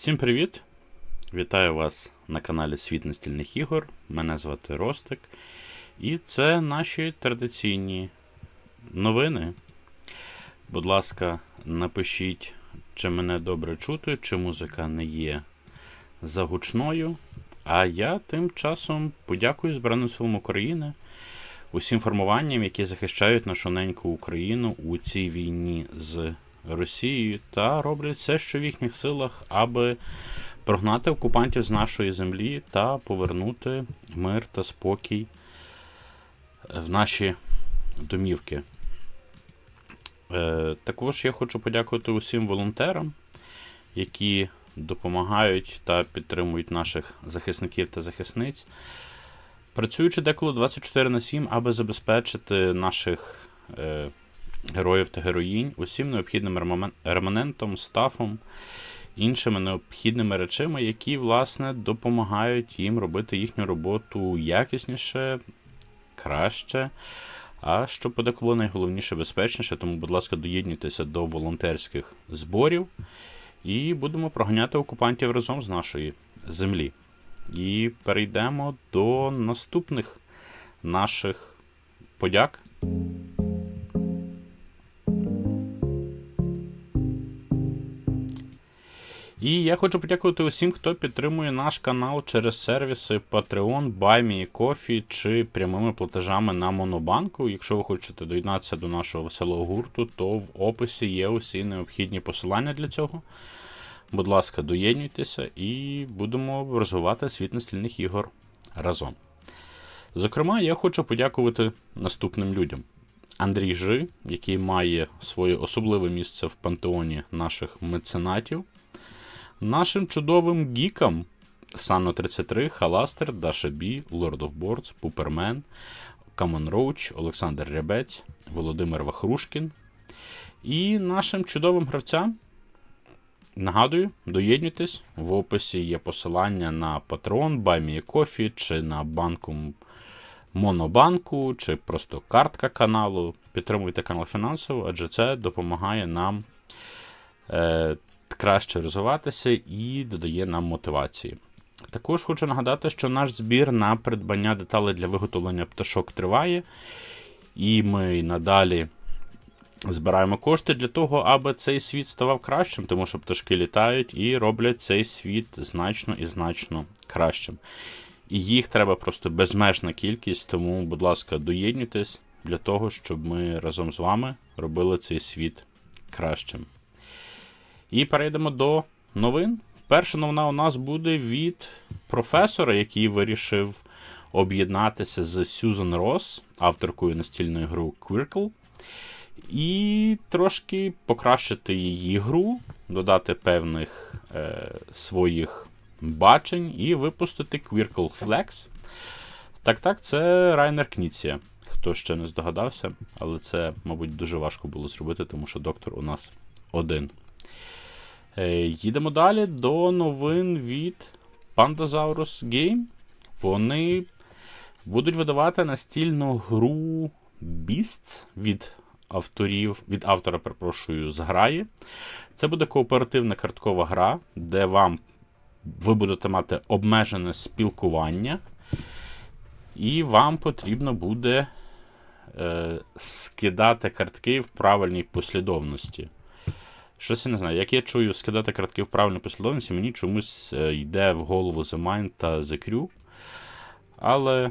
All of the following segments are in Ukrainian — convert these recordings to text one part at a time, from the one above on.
Всім привіт! Вітаю вас на каналі Світ настільних ігор. Мене звати Ростик. І це наші традиційні новини. Будь ласка, напишіть, чи мене добре чути, чи музика не є загучною. А я тим часом подякую Збройним силам України, усім формуванням, які захищають нашу неньку Україну у цій війні з Росією, та роблять все, що в їхніх силах, аби прогнати окупантів з нашої землі та повернути мир та спокій в наші домівки. Е, також я хочу подякувати усім волонтерам, які допомагають та підтримують наших захисників та захисниць, працюючи деколи 24 на 7, аби забезпечити наших е, героїв та героїнь усім необхідним реманентом, стафом, іншими необхідними речами, які, власне, допомагають їм робити їхню роботу якісніше, краще. А що подеколи найголовніше безпечніше, тому, будь ласка, доєднуйтеся до волонтерських зборів і будемо проганяти окупантів разом з нашої землі. І перейдемо до наступних наших подяк. І я хочу подякувати усім, хто підтримує наш канал через сервіси Patreon, BuyMeCoffee чи прямими платежами на Монобанку. Якщо ви хочете доєднатися до нашого веселого гурту, то в описі є усі необхідні посилання для цього. Будь ласка, доєднуйтеся і будемо розвивати світ настільних ігор разом. Зокрема, я хочу подякувати наступним людям. Андрій Жи, який має своє особливе місце в пантеоні наших меценатів. Нашим чудовим гікам Сано 33, Халастер, Даша Бі, Lord of Boards, Пупермен, Камон Роуч, Олександр Рябець, Володимир Вахрушкін. І нашим чудовим гравцям. Нагадую, доєднуйтесь. В описі є посилання на Patreon, BuyMeCoffee, чи на банку Монобанку, чи просто картка каналу. Підтримуйте канал фінансово, адже це допомагає нам. Е, краще розвиватися і додає нам мотивації. Також хочу нагадати, що наш збір на придбання деталей для виготовлення пташок триває, і ми надалі збираємо кошти для того, аби цей світ ставав кращим, тому що пташки літають і роблять цей світ значно і значно кращим. І їх треба просто безмежна кількість, тому, будь ласка, доєднуйтесь для того, щоб ми разом з вами робили цей світ кращим. І перейдемо до новин. Перша новина у нас буде від професора, який вирішив об'єднатися з Сюзан Росс, авторкою настільної гри Quirkle, і трошки покращити її гру, додати певних е, своїх бачень і випустити Quirkle Flex. Так, так, це Райнер Кніція. Хто ще не здогадався, але це, мабуть, дуже важко було зробити, тому що доктор у нас один. Е, Їдемо далі до новин від Pandasaurus Game. Вони будуть видавати настільну гру Beasts від авторів, від автора, перепрошую, зграї. Це буде кооперативна карткова гра, де вам ви будете мати обмежене спілкування, і вам потрібно буде е, скидати картки в правильній послідовності. Щось я не знаю. Як я чую скидати картки в правильній послідовності, мені чомусь е, йде в голову The Mind та The Crew. Але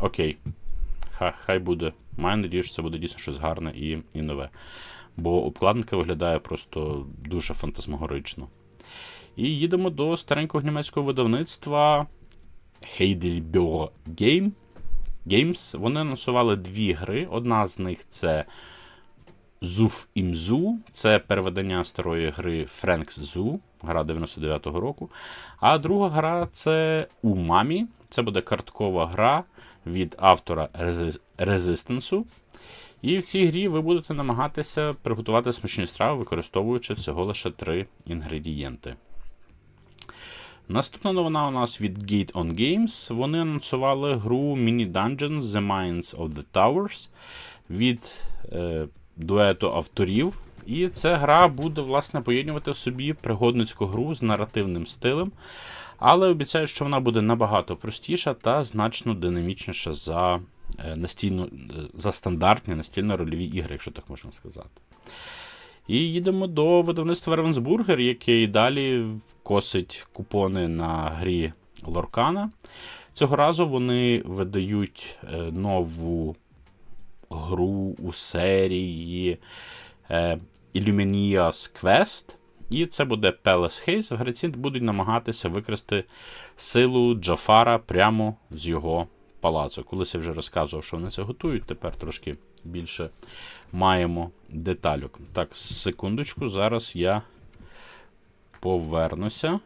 окей. Хай, хай буде. Маю надію, що це буде дійсно щось гарне і, і нове. Бо обкладинка виглядає просто дуже фантасмагорично. І їдемо до старенького німецького видавництва Heidelberg Game. Games. Вони анонсували дві гри. Одна з них це Зуф Імзу, це переведення старої гри Френкс Зу, гра 99-го року. А друга гра це Умамі. Це буде карткова гра від автора Резистенсу. І в цій грі ви будете намагатися приготувати смачні страви, використовуючи всього лише три інгредієнти. Наступна новина у нас від Gate on Games. Вони анонсували гру Mini Dungeons The Mines of the Towers від е, дуету авторів І ця гра буде, власне, поєднувати в собі пригодницьку гру з наративним стилем. Але обіцяю, що вона буде набагато простіша та значно динамічніша за е, настільно, за стандартні настільно-рольові ігри, якщо так можна сказати. І їдемо до видавництва яке і далі косить купони на грі Лоркана. Цього разу вони видають е, нову гру у серії е, Illuminia's Quest. І це буде Palace Haze. Гравці будуть намагатися викрасти силу Джафара прямо з його палацу. Колись я вже розказував, що вони це готують, тепер трошки більше маємо детальок. Так, секундочку, зараз я повернуся.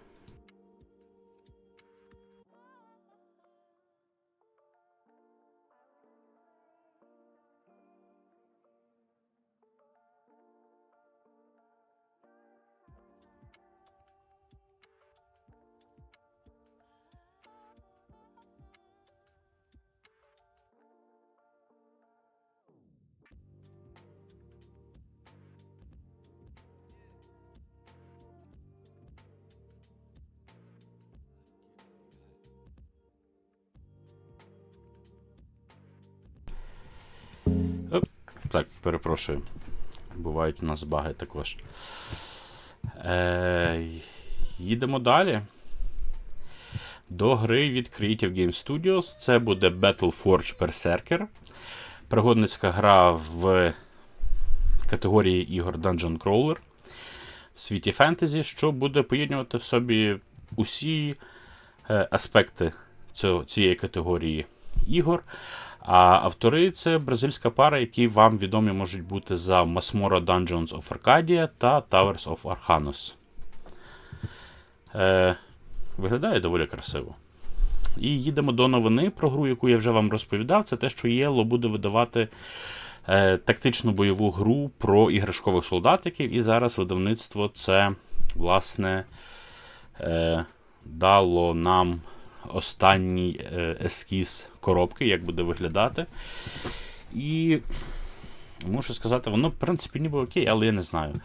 Так, перепрошую. Бувають у нас баги також. Е, Їдемо далі. До гри від Creative Game Studios. Це буде Battleforge Berserker. Пригодницька гра в категорії ігор Dungeon Crawler в світі фентезі, що буде поєднувати в собі усі е, аспекти цієї категорії ігор. А автори це бразильська пара, які вам відомі можуть бути за Masmora Dungeons of Arcadia та Towers of Archanos. Е, Виглядає доволі красиво. І їдемо до новини про гру, яку я вже вам розповідав. Це те, що Єло буде видавати е, тактичну бойову гру про іграшкових солдатиків. І зараз видавництво це, власне, е, дало нам останній е, ескіз коробки, як буде виглядати. І мушу сказати, воно, в принципі, ніби окей, але я не знаю.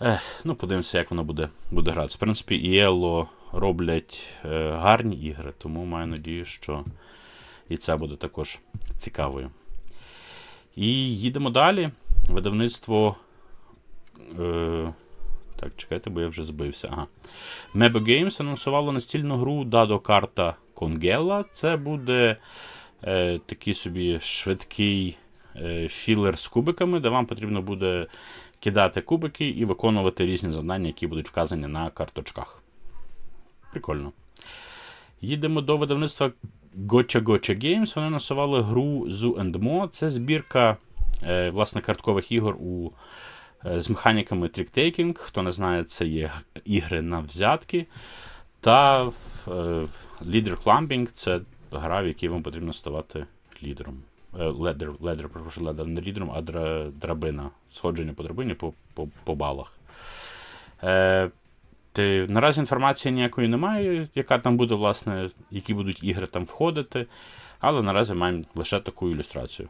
Ех, Ну, подивимося, як воно буде буде гратися. В принципі, ELO роблять е, гарні ігри, тому маю надію, що і це буде також цікавою. І їдемо далі. Видавництво. Е, так, чекайте, бо я вже збився. Ага. Mebo Games анонсувало настільну гру Dado Карта Конгела. Це буде е, такий собі швидкий е, філер з кубиками, де вам потрібно буде кидати кубики і виконувати різні завдання, які будуть вказані на карточках. Прикольно. Їдемо до видавництва Gotcha Gotcha Games. Вони насували гру Zoo and Mo. Це збірка е, власне, карткових ігор у, з механіками тріктейкінг. Хто не знає, це є ігри на взятки. Та е, Leader Climbing це гра, в якій вам потрібно ставати лідером. Ледер, ледер, прошу, ледер, не лідером, а дра, драбина. Сходження по драбині по по, по балах. Е, ти, Наразі інформації ніякої немає, яка там буде, власне, які будуть ігри там входити. Але наразі маємо лише таку ілюстрацію.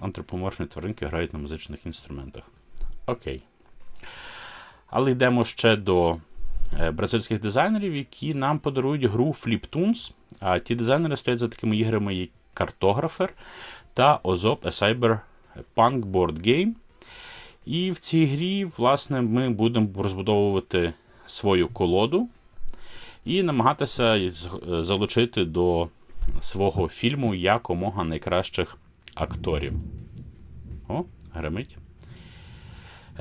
Антропоморфні тваринки грають на музичних інструментах. Окей. Але йдемо ще до е, бразильських дизайнерів, які нам подарують гру Fliptoons. А ті дизайнери стоять за такими іграми, як Картографер та Озоп Cyberpunk Board Game. І в цій грі, власне, ми будемо розбудовувати свою колоду і намагатися залучити до свого фільму якомога найкращих акторів. О, гримить.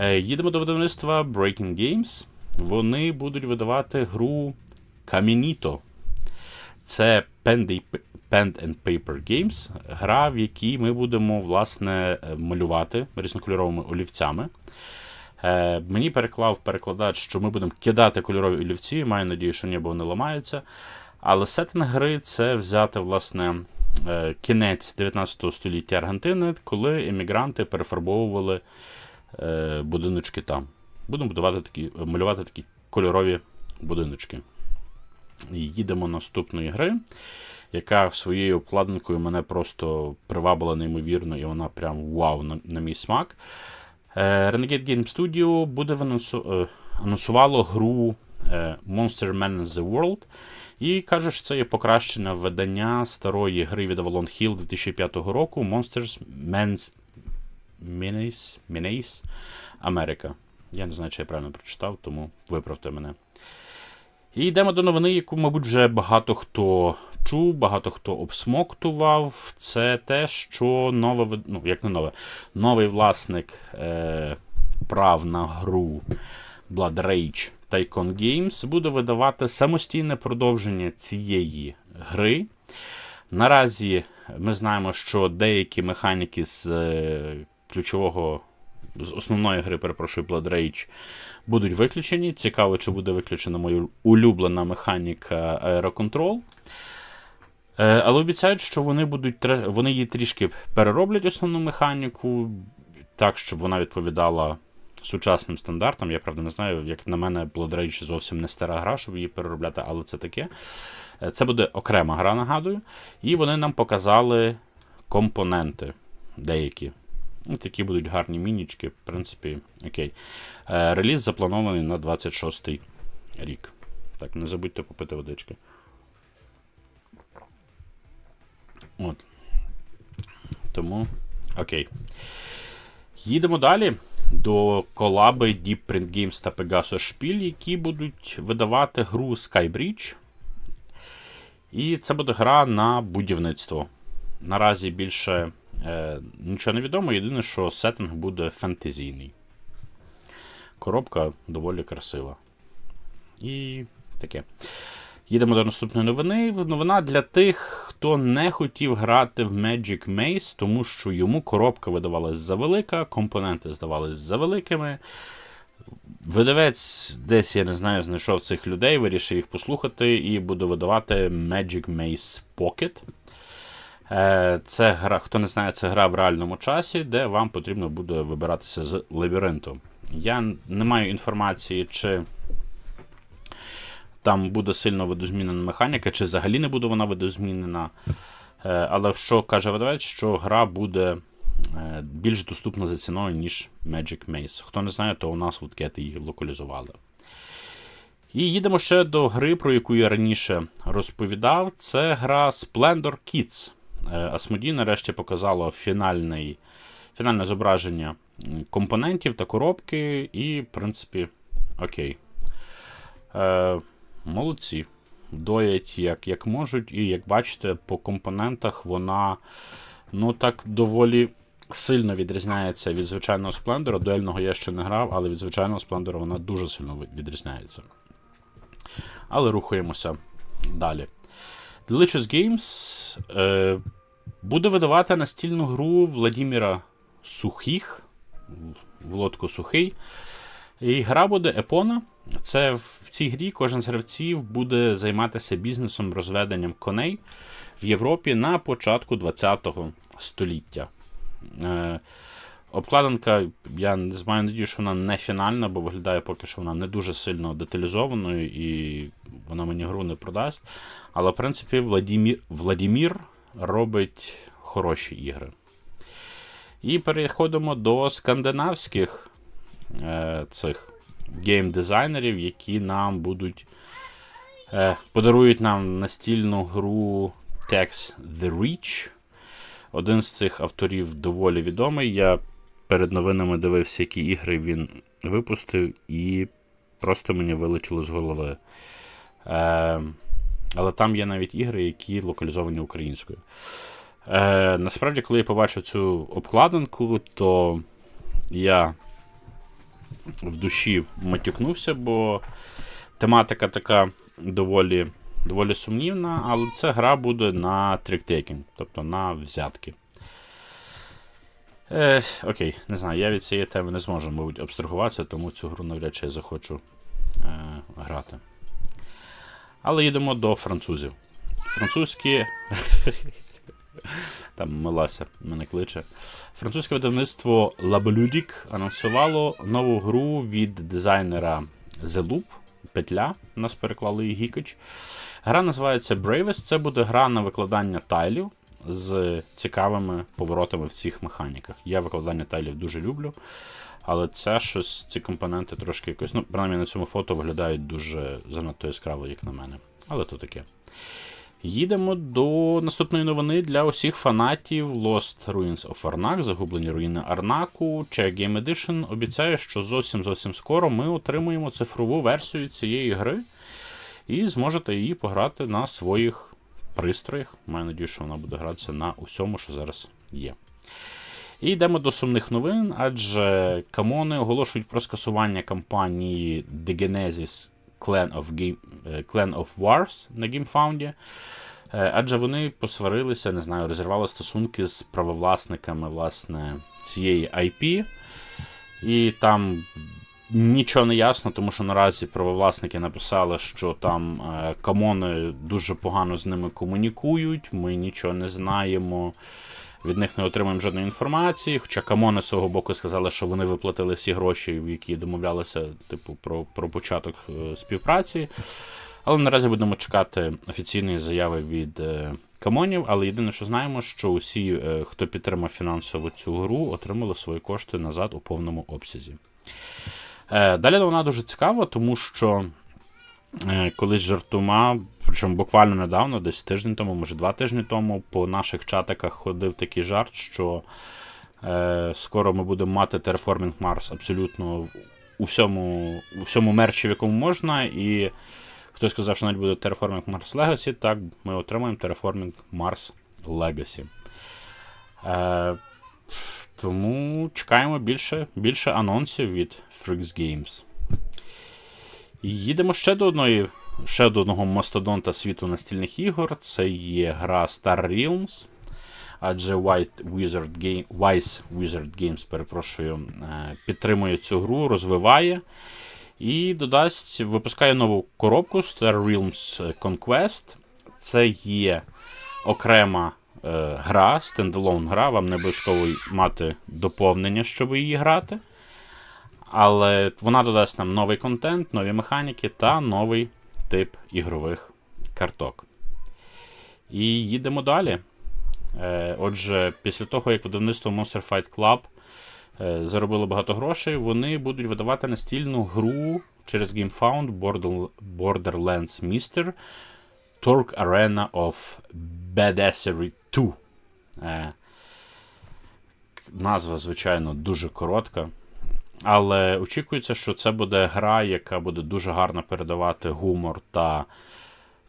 Е, їдемо до видавництва Breaking Games. Вони будуть видавати гру Камініто. Це Pen and Paper Games, гра, в якій ми будемо власне малювати різнокольоровими олівцями. Е, Мені переклав перекладач, що ми будемо кидати кольорові олівці, маю надію, що ніби вони ламаються. Але сеттинг гри це взяти власне е, кінець 19 століття Аргентини, коли емігранти перефарбовували е, будиночки там. Будемо будувати такі, малювати такі кольорові будиночки. І їдемо наступної гри, яка своєю обкладинкою мене просто привабила неймовірно, і вона прям вау на, на мій смак. Е, Renegade Game Studio буде виносу- е, анонсувало гру е, Monster Man The World. І кажуть, що це є покращене видання старої гри від Avalon Hill 2005 року Monsters Men's Minis, Minis Америка. Я не знаю, чи я правильно прочитав, тому виправте мене. І йдемо до новини, яку, мабуть, вже багато хто чув, багато хто обсмоктував. Це те, що нове, ну, як не нове, новий власник е, прав на гру Blood Rage Tycoon Games буде видавати самостійне продовження цієї гри. Наразі ми знаємо, що деякі механіки з е, ключового, з основної гри, перепрошую, Blood Rage, будуть виключені. Цікаво, чи буде виключена моя улюблена механіка аероконтрол. Е, Але обіцяють, що вони будуть вони її трішки перероблять основну механіку, так, щоб вона відповідала сучасним стандартам. Я правда не знаю, як на мене, Blood Rage зовсім не стара гра, щоб її переробляти, але це таке. Е, Це буде окрема гра, нагадую. І вони нам показали компоненти деякі. Ну, такі будуть гарні мінічки, в принципі, окей. Е, Реліз запланований на 26-й рік. Так, не забудьте попити водички. От. Тому, окей. Їдемо далі до колаби Deep Print Games та Pegasus Spiel, які будуть видавати гру Skybridge. І це буде гра на будівництво. Наразі більше е, нічого не відомо, єдине, що сеттинг буде фентезійний. Коробка доволі красива. І таке. Їдемо до наступної новини. Новина для тих, хто не хотів грати в Magic Maze, тому що йому коробка видавалась завелика, компоненти здавались завеликими. Видавець десь, я не знаю, знайшов цих людей, вирішив їх послухати і буде видавати Magic Maze Pocket. Е, Це гра, хто не знає, це гра в реальному часі, де вам потрібно буде вибиратися з лабіринту. Я не маю інформації, чи там буде сильно видозмінена механіка, чи взагалі не буде вона видозмінена. Е, Але що каже видавець, що гра буде е, більш доступна за ціною, ніж Magic Maze. Хто не знає, то у нас в Уткети їх локалізували. І їдемо ще до гри, про яку я раніше розповідав. Це гра Splendor Kids. Е, Asmodee нарешті показало фінальний, фінальне зображення компонентів та коробки, і, в принципі, окей. Е, молодці. Доять як, як можуть, і як бачите, по компонентах вона ну так доволі сильно відрізняється від звичайного сплендера. Дуельного я ще не грав, але від звичайного сплендера вона дуже сильно відрізняється. Але рухаємося далі. Delicious Games е, буде видавати настільну гру Владіміра Сухих. Володко Сухий. І гра буде Епона. Це в цій грі кожен з гравців буде займатися бізнесом розведенням коней в Європі на початку ХХ століття. Е, обкладинка, я маю надію, що вона не фінальна, бо виглядає поки що вона не дуже сильно деталізованою і вона мені гру не продасть. Але, в принципі, Владімір, Владімір робить хороші ігри. І переходимо до скандинавських е, цих гейм-дизайнерів, які нам будуть е, подарують нам настільну гру Tex The Reach. Один з цих авторів доволі відомий. Я перед новинами дивився, які ігри він випустив, і просто мені вилетіло з голови. Е, але там є навіть ігри, які локалізовані українською. Е, насправді, коли я побачив цю обкладинку, то я в душі матюкнувся, бо тематика така доволі, доволі сумнівна, але ця гра буде на тріктейкінг, тобто на взятки. Е, окей, не знаю, я від цієї теми не зможу, мабуть, абстрагуватися, тому цю гру навряд чи я захочу е, грати. Але їдемо до французів. Французькі. Там Мелася мене кличе. Французьке видавництво Labeludic анонсувало нову гру від дизайнера The Loop, Петля. Нас переклали і Гікич. Гра називається Bravest. Це буде гра на викладання тайлів з цікавими поворотами в цих механіках. Я викладання тайлів дуже люблю. Але це щось, ці компоненти трошки якось. Ну, принаймні на цьому фото виглядають дуже занадто яскраво, як на мене. Але то таке. Їдемо до наступної новини для усіх фанатів Lost Ruins of Arnak, загублені руїни Арнаку. Check Game Edition обіцяє, що зовсім зовсім скоро ми отримуємо цифрову версію цієї гри і зможете її пограти на своїх пристроях. Маю надію, що вона буде гратися на усьому, що зараз є. І йдемо до сумних новин, адже камони оголошують про скасування кампанії The Genesis Clan of, Game, е, Clan of Wars на GameFound. Е, Адже вони посварилися, не знаю, розірвали стосунки з правовласниками власне, цієї IP. І там нічого не ясно, тому що наразі правовласники написали, що там е, камони дуже погано з ними комунікують, ми нічого не знаємо. Від них не отримуємо жодної інформації. Хоча камони з свого боку сказали, що вони виплатили всі гроші, в які домовлялися, типу, про, про початок е, співпраці. Але наразі будемо чекати офіційної заяви від е, камонів. Але єдине, що знаємо, що усі, е, хто підтримав фінансово цю гру, отримали свої кошти назад у повному обсязі. Далі вона дуже цікава, тому що колись жартома, причому буквально недавно, десь тиждень тому, може два тижні тому, по наших чатиках ходив такий жарт, що е, скоро ми будемо мати Terraforming Mars абсолютно у всьому, у всьому мерчі, в якому можна. І хтось сказав, що навіть буде Terraforming Mars Legacy, так, ми отримаємо Terraforming Mars Legacy. Е, тому чекаємо більше, більше анонсів від Freaks Games. Їдемо ще до одної, ще до одного мастодонта світу настільних ігор. Це є гра Star Realms. Адже White Wizard Game, Wise Wizard Games, перепрошую, е, підтримує цю гру, розвиває. І додасть, випускає нову коробку Star Realms Conquest. Це є окрема е, гра, стендалон гра. Вам не обов'язково мати доповнення, щоб її грати. Але вона додасть нам новий контент, нові механіки та новий тип ігрових карток. І їдемо далі. Е, Отже, після того, як видавництво Monster Fight Club е, заробило багато грошей, вони будуть видавати настільну гру через GameFound Borderlands Mister Torque Arena of Badassery 2. Е, Назва, звичайно, дуже коротка. Але очікується, що це буде гра, яка буде дуже гарно передавати гумор та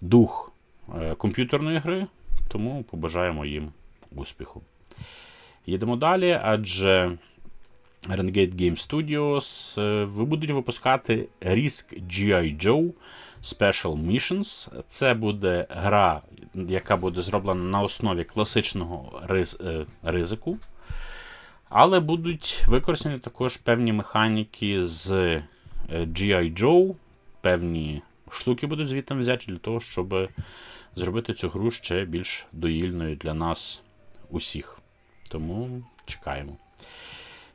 дух е, комп'ютерної гри, тому побажаємо їм успіху. Їдемо далі, адже Renegade Game Studios е, ви будуть випускати Risk G.I. Joe Special Missions. Це буде гра, яка буде зроблена на основі класичного е, ризику. Але будуть використані також певні механіки з е, G.I. Joe, певні штуки будуть звідти взяті для того, щоб зробити цю гру ще більш доїльною для нас усіх. Тому чекаємо.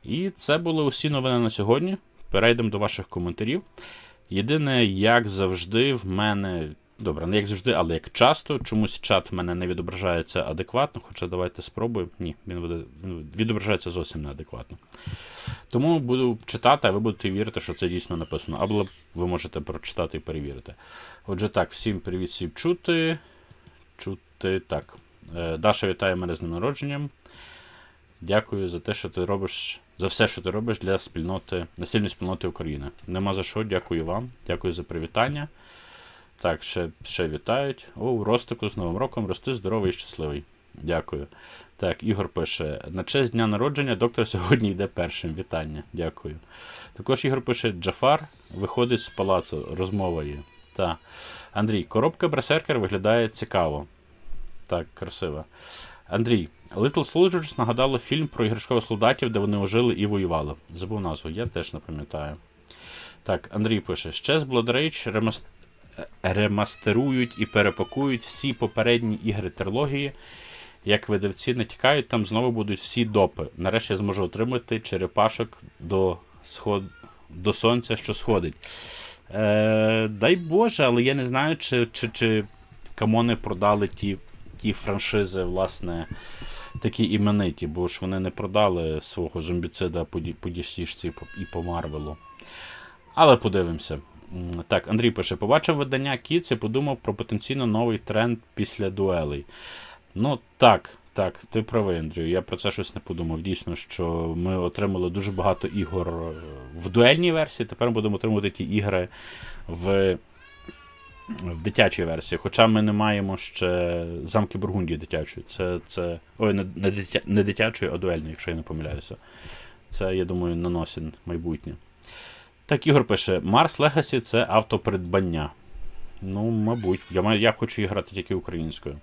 І це були усі новини на сьогодні. Перейдемо до ваших коментарів. Єдине, як завжди, в мене. Добре, не як завжди, але як часто, чомусь чат в мене не відображається адекватно, хоча давайте спробуємо. Ні, він відображається зовсім неадекватно. Тому буду читати, а ви будете вірити, що це дійсно написано. Або ви можете прочитати і перевірити. Отже, так, всім привіт, всім чути. Чути так. Е, Даша вітає мене з днем народженням. Дякую за те, що ти робиш, за все, що ти робиш для спільноти, настільної спільноти України. Нема за що, дякую вам. Дякую за привітання. Так, ще, ще вітають. О, Ростику з Новим роком, рости здоровий і щасливий. Дякую. Так, Ігор пише: на честь дня народження доктор сьогодні йде першим. Вітання. Дякую. Також Ігор пише: Джафар виходить з палацу. Розмова є. Так. Андрій, коробка Берсеркер виглядає цікаво. Так, красиво. Андрій, Little Soldiers нагадало фільм про іграшкових солдатів, де вони ожили і воювали. Забув назву, я теж не пам'ятаю. Так, Андрій пише: ще з Blood Rage ремас... ремастерують і перепакують всі попередні ігри трилогії. Як видавці натякають, там знову будуть всі допи. Нарешті я зможу отримати черепашок до, сход... до сонця, що сходить. Е, дай Боже, але я не знаю, чи, чи, чи камони продали ті ті франшизи, власне, такі імениті, бо ж вони не продали свого зомбіцида по, по дісішці і по Марвелу. Але подивимося. Так, Андрій пише: побачив видання Кіц і подумав про потенційно новий тренд після дуелей. Ну так, так, ти правий, Андрію. Я про це щось не подумав. Дійсно, що ми отримали дуже багато ігор е, в дуельній версії. Тепер ми будемо отримувати ті ігри в, в дитячій версії. Хоча ми не маємо ще замки Бургундії дитячої. Це, це... Ой, не, не дитячої, а дуельної, якщо я не помиляюся. Це, я думаю, наносін майбутнє. Так, Ігор пише: Марс Legacy це автопридбання. Ну, мабуть, я, я хочу грати тільки українською.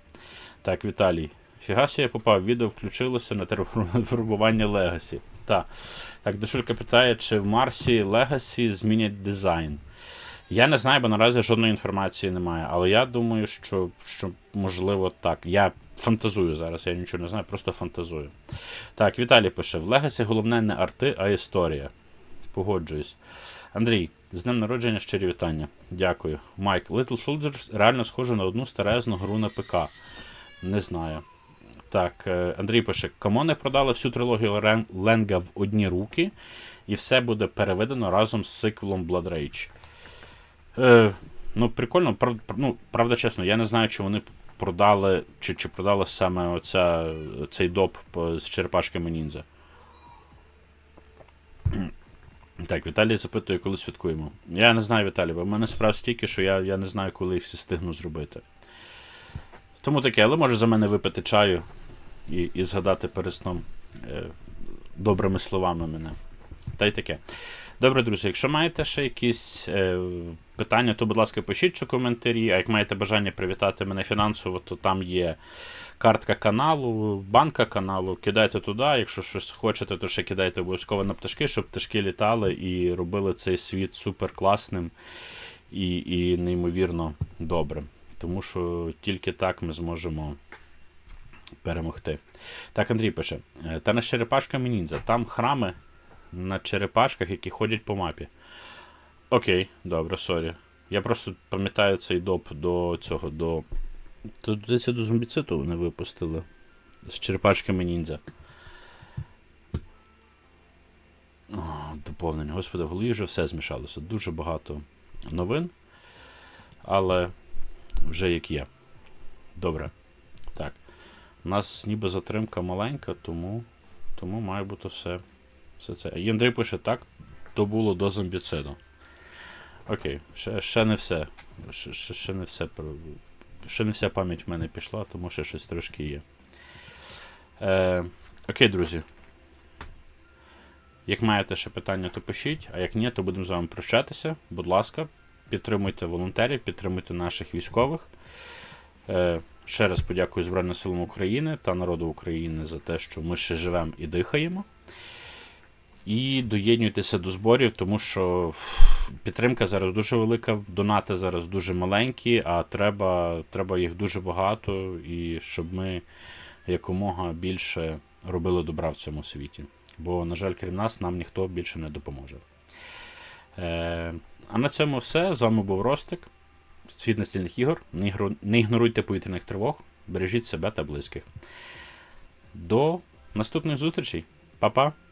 Так, Віталій. Фігасі я попав, відео включилося на терформування Legacy. Так. Так, Дашулька питає, чи в Марсі Legacy змінять дизайн. Я не знаю, бо наразі жодної інформації немає, але я думаю, що, що можливо так. Я фантазую зараз, я нічого не знаю, просто фантазую. Так, Віталій пише: в Legacy головне не арти, а історія. Погоджуюсь. Андрій, з днем народження щирі вітання. Дякую. Майк, Little Soldiers реально схоже на одну старезну гру на ПК. Не знаю. Так, е, Андрій пише: кому не продали всю трилогію Ленга в одні руки, і все буде переведено разом з сиквелом Blood Rage. Е, ну, прикольно, прав, ну, правда, чесно, я не знаю, чи вони продали, чи, чи продали саме оця, цей доп з черепашками ніндзя. Так, Віталій запитує, коли святкуємо. Я не знаю, Віталій, бо в мене справ стільки, що я, я не знаю, коли їх всі стигну зробити. Тому таке, але може за мене випити чаю і, і згадати перед сном е, добрими словами мене. Та й таке. Добре, друзі, якщо маєте ще якісь е, питання, то, будь ласка, пишіть у коментарі. А як маєте бажання привітати мене фінансово, то там є картка каналу, банка каналу. Кидайте туди. Якщо щось хочете, то ще кидайте обов'язково на пташки, щоб пташки літали і робили цей світ супер класним і, і неймовірно добрим. Тому що тільки так ми зможемо перемогти. Так, Андрій пише: «Е, та на черепашками ніндзя. Там храми на черепашках, які ходять по мапі. Окей, добре, сорі. Я просто пам'ятаю цей доп до цього, до. Тут до зомбіциту вони випустили. З черепашками ніндзя. Доповнення. Господи, в голові вже все змішалося. Дуже багато новин. Але вже як є. Добре. Так. У нас ніби затримка маленька, тому, тому має бути все, все це. І пише, так, то було до зомбіциду. Окей, ще, ще не все. Ще, ще, не все. Ще не вся пам'ять в мене пішла, тому що щось трошки є. Е, окей, друзі. Як маєте ще питання, то пишіть, а як ні, то будемо з вами прощатися. Будь ласка, підтримуйте волонтерів, підтримуйте наших військових. Е, ще раз подякую Збройним силам України та народу України за те, що ми ще живемо і дихаємо. І доєднуйтеся до зборів, тому що підтримка зараз дуже велика, донати зараз дуже маленькі, а треба, треба їх дуже багато, і щоб ми якомога більше робили добра в цьому світі. Бо, на жаль, крім нас, нам ніхто більше не допоможе. Е, а на цьому все. З вами був Ростик. Світ настільних ігор. Не, ігноруйте повітряних тривог, бережіть себе та близьких. До наступних зустрічей. Па-па!